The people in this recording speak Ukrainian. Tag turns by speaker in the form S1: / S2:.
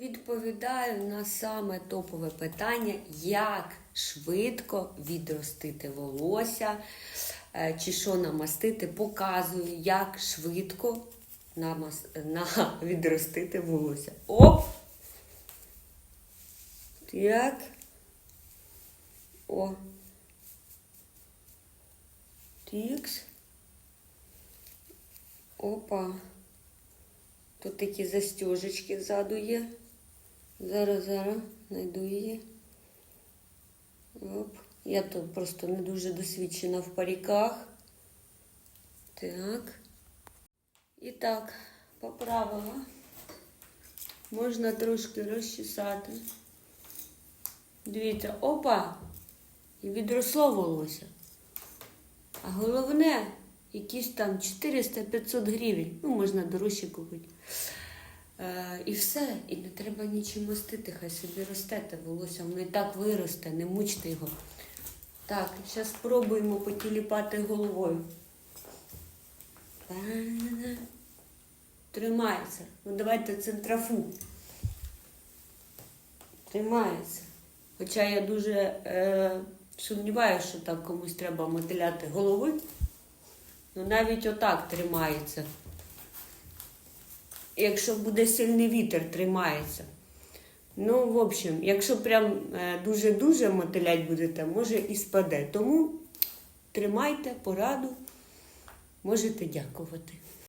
S1: Відповідаю на саме топове питання, як швидко відростити волосся е, чи що намастити. Показую, як швидко намас... на... відростити волосся. Оп! Так. О. Тікс. Опа. Тут такі застежечки ззаду є. Зараз, зараз знайду її. Оп. Я тут просто не дуже досвідчена в паріках. Так. І так, поправила. Можна трошки розчесати. Дивіться, опа! І відросло волосся. А головне, якісь там 400-500 гривень. Ну, можна дорожче купити. Е, і все, і не треба нічим мастити, хай собі росте те волосся, воно і так виросте, не мучте його. Так, зараз спробуємо потіліпати головою. Тримається. Ну давайте центрафу. Тримається. Хоча я дуже е, сумніваюся, що так комусь треба мотиляти голови. Ну навіть отак тримається. Якщо буде сильний вітер, тримається. Ну, в общем, якщо прям е, дуже-дуже мотилять будете, може і спаде. Тому тримайте пораду, можете дякувати.